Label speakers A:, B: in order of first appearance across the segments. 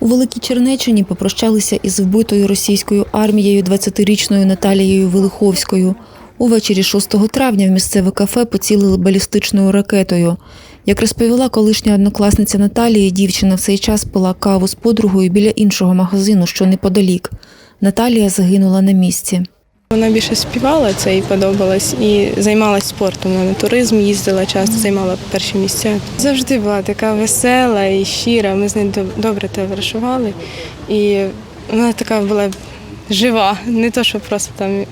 A: У Великій Чернеччині попрощалися із вбитою російською армією 20-річною Наталією Велиховською. Увечері 6 травня в місцеве кафе поцілили балістичною ракетою. Як розповіла колишня однокласниця Наталії, дівчина в цей час пила каву з подругою біля іншого магазину, що неподалік. Наталія загинула на місці.
B: Вона більше співала, це їй подобалось, і займалась спортом. Вона туризм їздила часто, займала перші місця. Завжди була така весела і щира. Ми з нею добре товаришували. І вона така була жива, не то, що просто там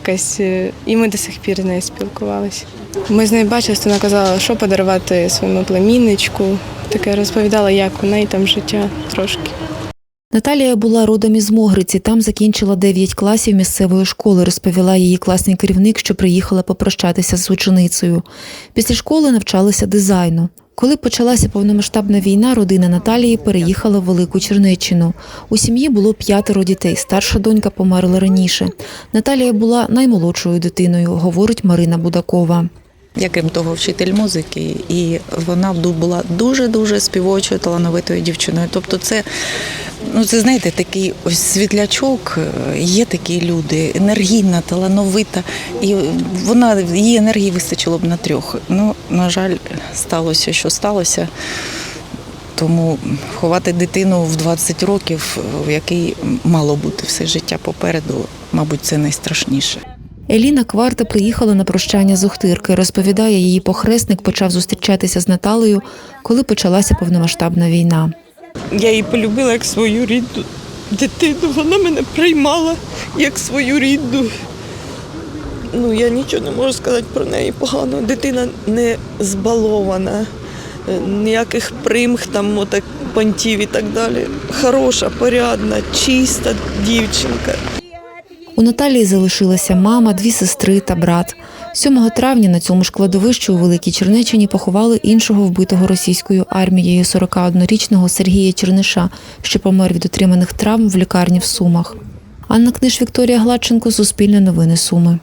B: якась. е, І ми до сих пір з нею спілкувалися. Ми з нею бачилися, вона казала, що подарувати своєму племінничку. Таке розповідала, як у неї там життя трошки.
A: Наталія була родом із Могриці. Там закінчила 9 класів місцевої школи, розповіла її класний керівник, що приїхала попрощатися з ученицею. Після школи навчалася дизайну. Коли почалася повномасштабна війна, родина Наталії переїхала в Велику Чернеччину. У сім'ї було п'ятеро дітей. Старша донька померла раніше. Наталія була наймолодшою дитиною, говорить Марина Будакова.
C: Я крім того, вчитель музики, і вона була дуже-дуже співочою, талановитою дівчиною. Тобто, це, ну це знаєте, такий ось світлячок. е, Є такі люди, енергійна, талановита, і вона її енергії вистачило б на трьох. Ну, на жаль, сталося, що сталося. Тому ховати дитину в 20 років, в який мало бути все життя попереду, мабуть, це найстрашніше.
A: Еліна Кварта приїхала на прощання з Охтирки. Розповідає, її похресник почав зустрічатися з Наталею, коли почалася повномасштабна війна.
D: Я її полюбила як свою рідну дитину. Вона мене приймала як свою рідну. Ну, я нічого не можу сказати про неї погано. Дитина не збалована, е, ніяких примх, там, отак, понтів і так далі. Хороша, порядна, чиста дівчинка.
A: У Наталії залишилася мама, дві сестри та брат. 7 травня на цьому ж кладовищі у Великій Чернеччині поховали іншого вбитого російською армією 41-річного Сергія Черниша, що помер від отриманих травм в лікарні в Сумах. Анна Книж, Вікторія Гладченко, Суспільне новини Суми.